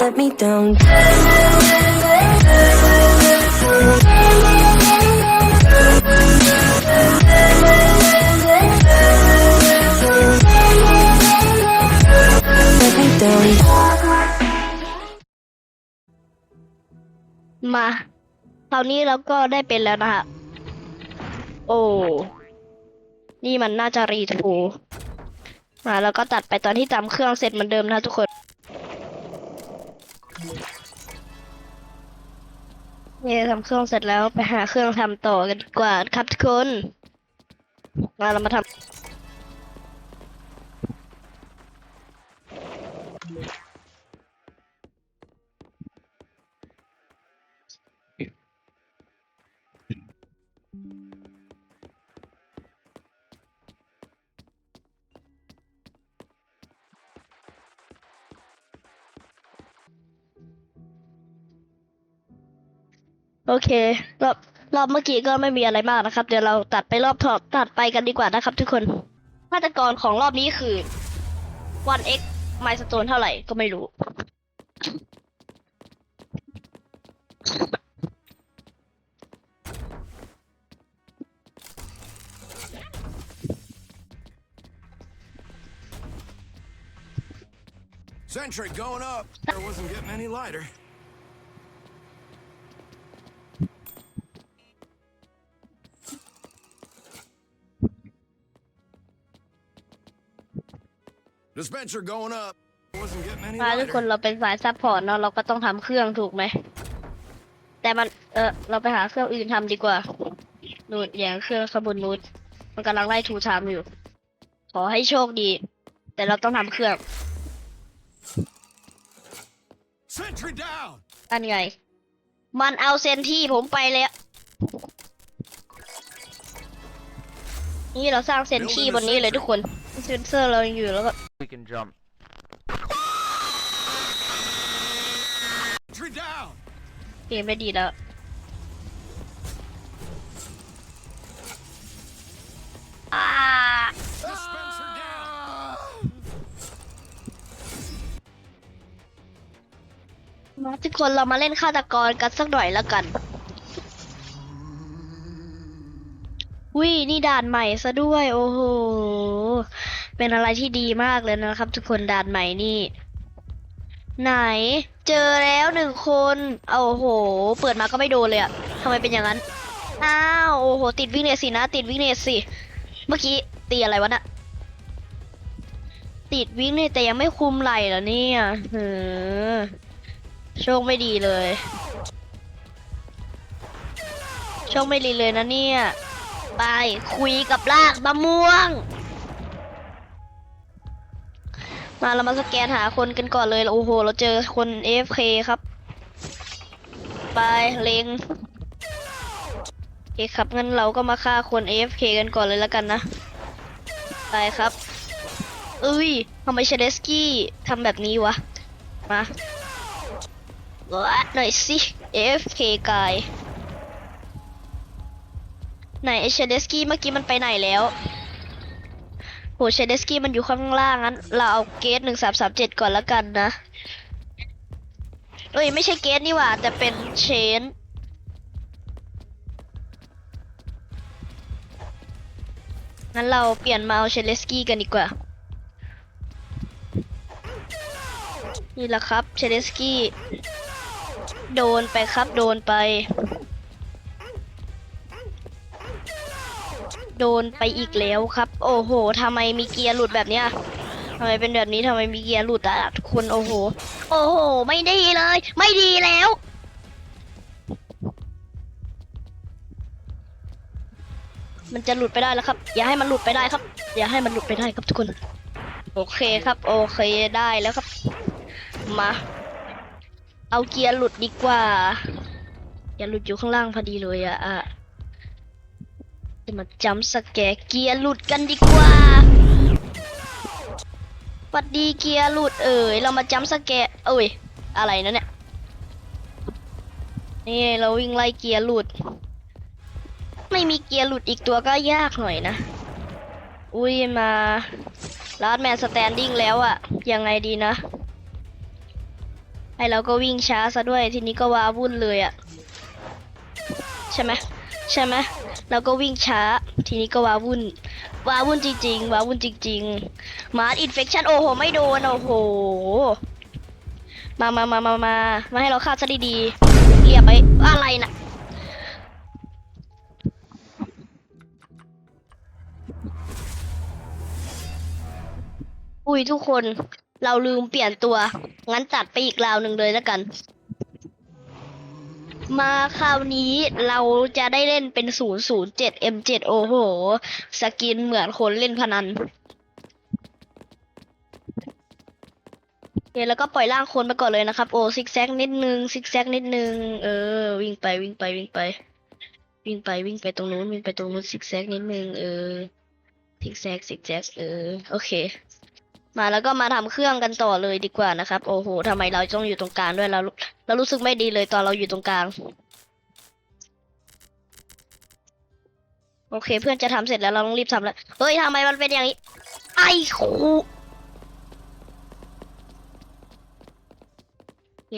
let me down Let มาคราวนี้เราก็ได้เป็นแล้วนะฮะ โอ้ นี่มันน่าจะรีทู มาแล้วก็ตัดไปตอนที่จำเครื่องเสร็จเหมือนเดิมนะทุกคนนี่ทำเครื่องเสร็จแล้วไปหาเครื่องทำต่อกันดีกว่าครับทุกคนมาเรามาทำ โอเครอบรอบเมื่อกี้ก็ไม่มีอะไรมากนะครับ เดี๋ยวเราตัดไปรอบถอดตัดไปกันดีกว่านะครับ ทุกคนฆาตกรของรอบนี้คือ 1x ไมสโตนเท่าไหร่ก็ไม่รู้ Sentry going up. Sure wasn't getting any lighter. Dispenser going up. Wasn't getting any มาทุกคน lighter. เราเป็นสายซัพพอร์ตเนาะเราก็ต้องทำเครื่องถูกไหม แต่มันเออเราไปหาเครื่องอื่นทำดีกว่านูดอย่างเครื่องขบวนนูดมันกำลังไล่ทูชามอยู่ ขอให้โชคดี แต่เราต้องทำเครื่อง Sentry down. อันไง มันเอาเซนที่ผมไปแล้ว นี่เราสร้างเซนที่บนนี้เลยทุกคน เซนเซอร์เรายังอยู่แล้วก็ we can jump. Sentry down. เกมได้ดีแล้ว อ่า Dispenser down. มาทุกคนเรามาเล่นฆาตกรกันสักหน่อยแล้วกันวินี่ด่านใหม่ซะด้วย โอ้โห เป็นอะไรที่ดีมากเลยนะครับ ทุกคนด่านใหม่นี่ ไหน เจอแล้วหนึ่งคนเอาโอ้โห เปิดมาก็ไม่โดนเลยอะทำไมเป็นอย่างนั้น อ้าวโอ้โห ติดวิกเนสสินะ ติดวิกเนสสิ เมื่อกี้ตีอะไรวะน่ะติดวิกเนสแต่ยังไม่คุมไหลเหรอเนี่ยเออโชคไม่ดีเลย โชคไม่ดีเลยนะเนี่ย ไปคุยกับลากมะม่วง มาเรามาสแกนหาคนกันก่อนเลยโอ้โห เราเจอคน AFK ครับ ไปเลงโอเคครับงั้นเราก็มาฆ่าคน AFK กันก่อนเลยแล้วกันนะ ไปครับเอ้ยทำไมเชเดสกี้ทำแบบนี้วะ มาวัดหน่อยสิ AFK กายไหนเชเดสกี้เมื่อกี้มันไปไหนแล้ว โหเชเดสกี้มันอยู่ข้างล่างงั้น เราเอาเกตหนึ่งสามสามเจ็ดก่อนแล้วกันนะ เอ้ย ไม่ใช่เกตนี่หว่า แต่เป็นเชนงั้นเราเปลี่ยนมาเอาเชเลสกี้กันดีกว่า นี่แหละครับเชเลสกี้ โดนไปครับโดนไป โดนไปอีกแล้วครับ โอ้โหทำไมมีเกียร์หลุดแบบเนี้ยทำไมเป็นแบบนี้ทำไมมีเกียร์หลุดอะทุกคนโอ้โห โอ้โห ไม่ดีเลย ไม่ดีแล้ว มันจะหลุดไปได้แล้วครับ อย่าให้มันหลุดไปได้ครับ อย่าให้มันหลุดไปได้ครับทุกคน โอเคครับ โอเคได้แล้วครับ มา เอาเกียร์หลุดดีกว่าเกียร์หลุดอยู่ข้างล่างพอดีเลยอะอะ จะมาจำสแกเกียร์หลุดกันดีกว่าสวัสดีเกียร์หลุดเอ่ยเรามาจำสแกร์เอ้ยอะไรนะเนี่ยนี่เราวิ่งไล่เกียร์หลุด ไม่มีเกียร์หลุดอีกตัวก็ยากหน่อยนะ อุ้ยมาลาดแมนสแตนดิ้งแล้วอะยังไงดีนะไอเราก็วิ่งช้าซะด้วยทีนี้ก็ว้าวุ่นเลยอะใช่ไหมใช่ไหม เราก็วิ่งช้า ทีนี้ก็ว้าวุ่นว้าวุ่นจริงๆว้าวุ่นจริงๆ มาร์อินเฟคชันโอ้โห ไม่โดน โอ้โห มามามามามามาให้เราฆ่าซะดีๆเรียบไปอะไรนะอุ้ยทุกคนเราลืมเปลี่ยนตัว งั้นจัดไปอีกราวหนึ่งเลยแล้วกัน มาคราวนี้เราจะได้เล่นเป็น 007 M7 โอ้โห สกินเหมือนคนเล่นพนันโอเคแล้วก็ปล่อยร่างคนไปก่อนเลยนะครับ โอ้ซิกแซกนิดนึงซิกแซกนิดนึง เออ วิ่งไปวิ่งไปวิ่งไป วิ่งไปวิ่งไปตรงนู้นวิ่งไปตรงนู้นซิกแซกนิดนึง เออซิกแซกซิกแซกเออ โอเค มาแล้วก็มาทำเครื่องกันต่อเลยดีกว่านะครับ โอ้โหทำไมเราต้องอยู่ตรงกลางด้วยเราเรารู้สึกไม่ดีเลยตอนเราอยู่ตรงกลาง โอเค เพื่อนจะทำเสร็จแล้วเราต้องรีบทำแล้วเฮ้ยทำไมมันเป็นอย่างนี้ ไอ้ครูโอเค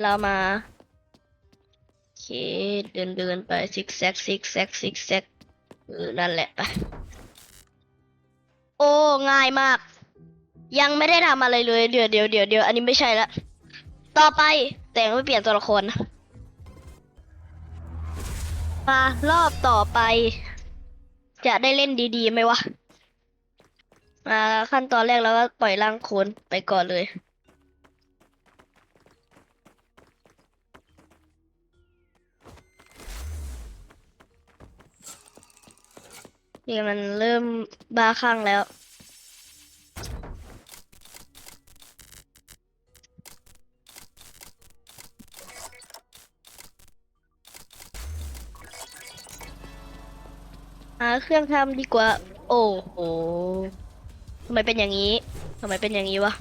เรามาโอเคเดินเดินไปซิกแซกซิกแซกซิกแซกเออนั่นแหละไป อ้ง่ายมาก ยังไม่ได้ทำอะไรเลยเดี๋ยวเดี๋ยวเดี๋ยวเดี๋ยวอันนี้ไม่ใช่ละต่อไปแต่งไม่เปลี่ยนตัวละครมารอบต่อไป จะได้เล่นดีๆไหมวะมาขั้นตอนแรกแล้วก็ปล่อยร่างโคนไปก่อนเลย นี่มันเริ่มบ้าคลั่งแล้ว หาเครื่องทำดีกว่า โอ้โหทำไมเป็นอย่างนี้ทำไมเป็นอย่างนี้วะ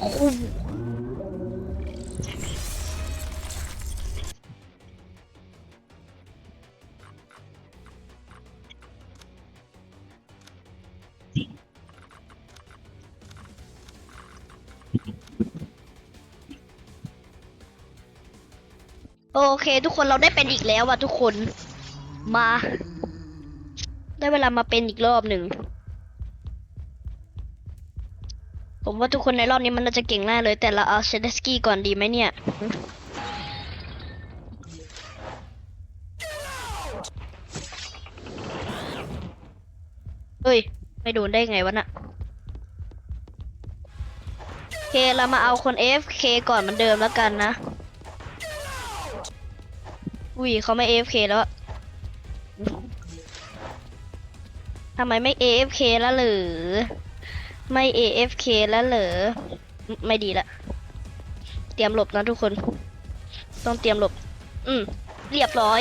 โอ้โหโอเคทุกคนเราได้เป็นอีกแล้วว่ะทุกคนมา ได้เวลามาเป็นอีกรอบหนึ่ง ผมว่าทุกคนในรอบนี้มันน่าจะเก่งแน่เลย แต่เราเอาเชเดสกี้ก่อนดีไหมเนี่ย เฮ้ย ไม่โดนได้ไงวะน่ะโอเค เรามาเอาคน AFK ก่อนเหมือนเดิมแล้วกันนะ อุ้ยเขาไม่ AFK แล้วทำไมไม่ AFK แล้วหรือ ไม่ AFK แล้วเหรอ ไม่ดีละ เตรียมหลบนะทุกคน ต้องเตรียมหลบ อืม เรียบร้อย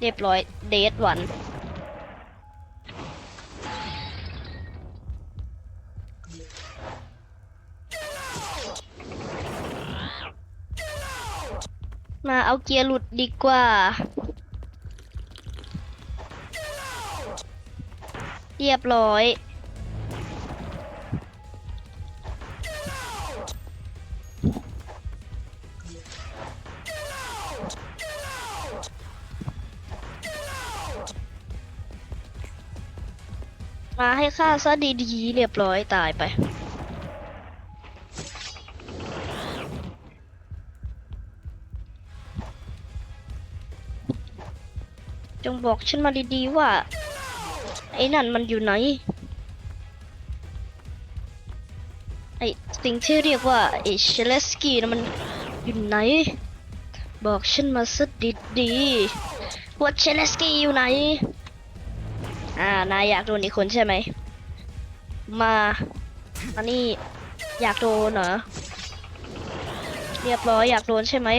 เรียบร้อย เดทวันมาเอาเกียร์หลุดดีกว่า เรียบร้อยมาให้ค่าซะดีๆเรียบร้อยตายไป จงบอกฉันมาดีๆว่า ไอ้นั่นมันอยู่ไหน ไอ้สิ่งที่เรียกว่าไอ้เชลสกี้นะมันอยู่ไหน บอกฉันมาสักดีๆว่าเชลสกี้อยู่ไหน อ่า นายอยากโดนอีกคนใช่ไหม มาอันนี้อยากโดนเหรอ เรียบร้อยอยากโดนใช่ไหม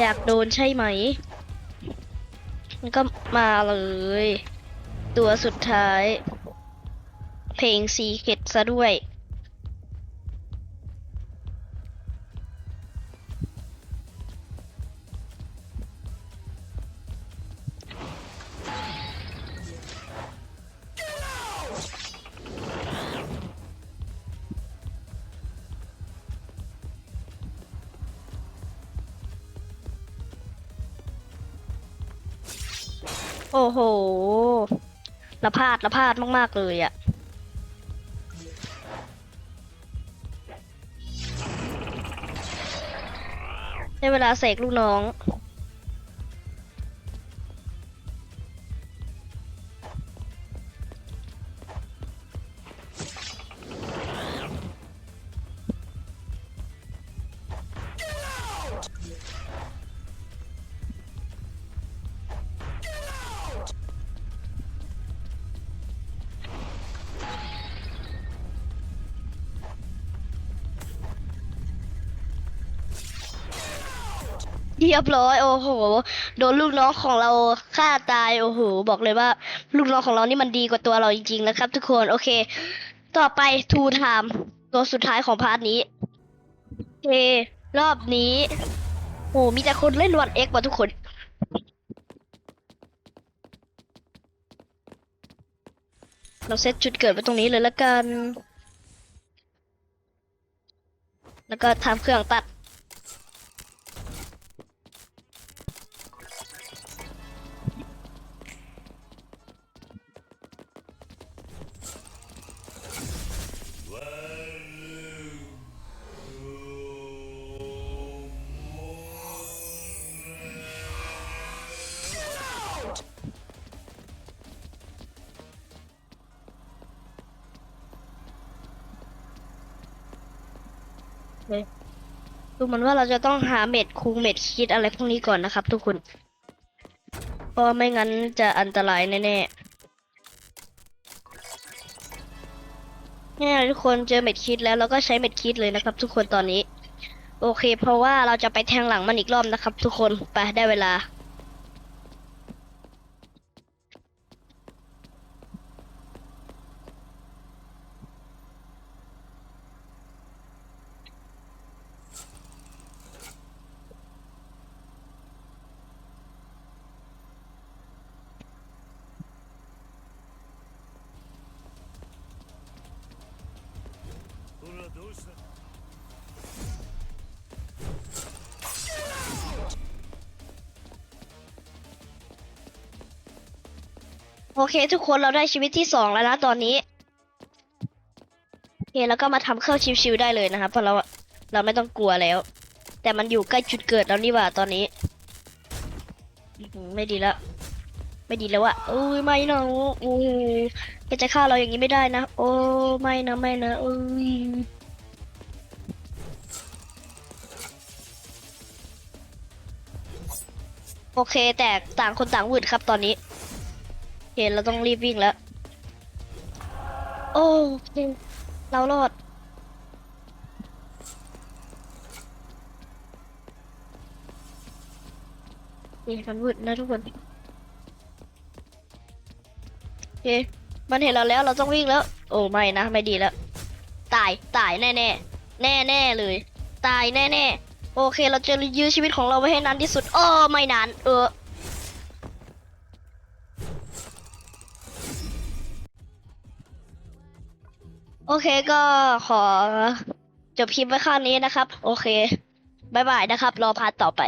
อยากโดนใช่ไหมมันก็มาเลย ตัวสุดท้าย เพลงซีเกตซะด้วย โอ้โห ละพาดละพาดมากๆเลยอะได้เวลาเสกลูกน้อง เรียบร้อยโอ้โห โดนลูกน้องของเราฆ่าตายโอ้โหบอกเลยว่า ลูกน้องของเรานี่มันดีกว่าตัวเราจริงๆนะครับ ทุกคนโอเค ต่อไปทูไทม์ตัวสุดท้ายของพาร์ทนี้โอเครอบนี้ โอ้มีแต่คนเล่นวันเอ็กว่ะทุกคนเราเซตจุดเกิดไว้ตรงนี้เลยละกัน แล้วก็ทำเครื่องตัด ดูเหมือนว่าเราจะต้องหาเม็ดคูเม็ดคิดอะไรพวกนี้ก่อนนะครับ ทุกคน เพราะไม่งั้นจะอันตรายแน่ๆเนี่ยทุกคนเจอเม็ดคิดแล้วเราก็ใช้เม็ดคิดเลยนะครับ ทุกคนตอนนี้ โอเค เพราะว่าเราจะไปแทงหลังมันอีกรอบนะครับ ทุกคนไปได้เวลา โอเค ทุกคนเราได้ชีวิตที่สองแล้วนะตอนนี้โอเคแล้วก็มาทำเครื่องชิวๆได้เลยนะครับเพราะเราเราไม่ต้องกลัวแล้ว แต่มันอยู่ใกล้จุดเกิดแล้วนี่หว่าตอนนี้ ไม่ดีแล้วไม่ดีแล้วอะโอ้ยไม่นะโอ้ยแกจะฆ่าเราอย่างนี้ไม่ได้นะ โอ้ไม่นะไม่นะโอ้ยโอเค แต่ต่างคนต่างหวืดครับตอนนี้ เคเราต้องรีบวิ่งแล้ว โอเค เรารอด นี่มันมืดนะทุกคน โอเค มันเห็นเราแล้วเราต้องวิ่งแล้ว โอ้ไม่นะไม่ดีแล้ว ตายตายแน่แน่แน่แน่เลย ตายแน่แน่โอเค เราจะยื้อชีวิตของเราไว้ให้นานที่สุด โอ้ไม่นาน เออ โอเคก็ขอจบคลิปไว้ข้างนี้นะครับ โอเคบายบายนะครับ รอพาร์ทต่อไป